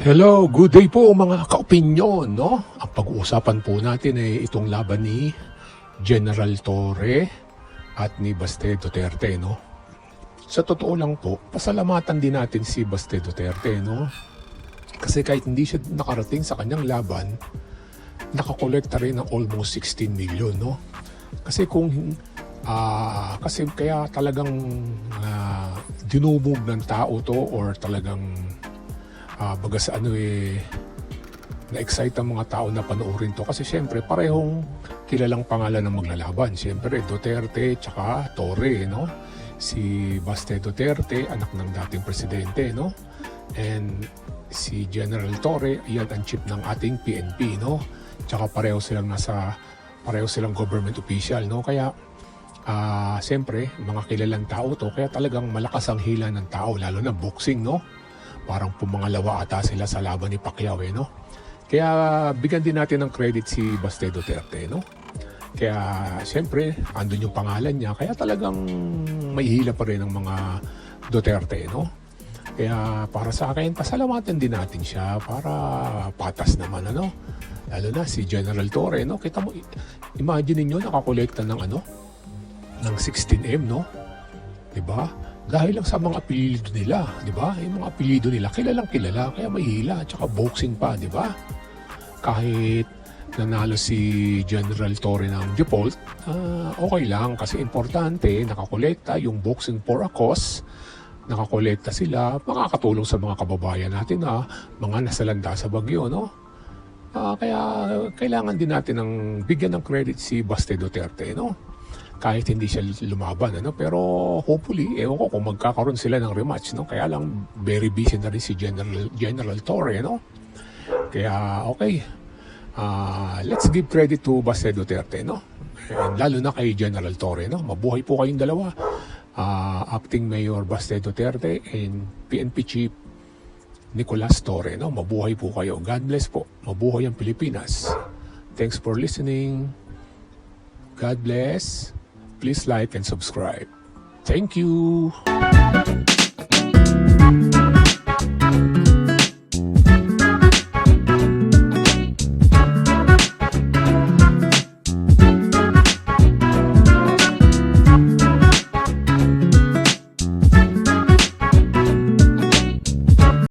Hello, good day po mga kaopinyon, no? Ang pag-uusapan po natin ay itong laban ni General Torre at ni Baste Duterte, no? Sa totoo lang po, pasalamatan din natin si Baste Duterte, no? Kasi kahit hindi siya nakarating sa kanyang laban, nakakolekta rin ng almost 16 million, no? Kasi kung ah kasi kaya talagang ah, dinubog ng tao to or talagang ah baga sa ano eh na-excite ang mga tao na panoorin to kasi syempre parehong kilalang pangalan ng maglalaban. Syempre Duterte tsaka Torre, no? Si Baste Duterte, anak ng dating presidente, no? And si General Torre, yan ang chief ng ating PNP, no? Tsaka pareho silang nasa pareho silang government official, no? Kaya ah siyempre, mga kilalang tao to, kaya talagang malakas ang hila ng tao, lalo na boxing, no? Parang pumangalawa ata sila sa laban ni Pacquiao, eh, no? Kaya bigyan din natin ng credit si Baste Duterte, no? Kaya siyempre, andun yung pangalan niya, kaya talagang may hila pa rin ng mga Duterte, no? Kaya para sa akin, pasalamatan din natin siya para patas naman, ano? Lalo na si General Torre, no? Kita mo, imagine niyo nakakolekta ng ano? Ng 16M, no? 'Di ba? Dahil lang sa mga apelyido nila, 'di ba? Yung mga apelyido nila kilalang kilala, kaya may hila, tsaka boxing pa, 'di ba? Kahit nanalo si General Torre ng default, ah, okay lang kasi importante nakakolekta yung boxing for a cause nakakolekta sila, makakatulong sa mga kababayan natin na mga nasalanda sa bagyo, no? Ah, kaya kailangan din natin ng bigyan ng credit si Baste Duterte, no? Kahit hindi siya lumaban, ano? Pero hopefully, ewan ko kung magkakaroon sila ng rematch, no? Kaya lang, very busy na rin si General, General Torre, no? Kaya, okay. Ah, let's give credit to Baste Duterte, no? And lalo na kay General Torre, no? Mabuhay po kayong dalawa. Ah, Acting Mayor Baste Duterte and PNP Chief Nicolas Torre, no? Mabuhay po kayo. God bless po. Mabuhay ang Pilipinas. Thanks for listening. God bless. Please like and subscribe. Thank you.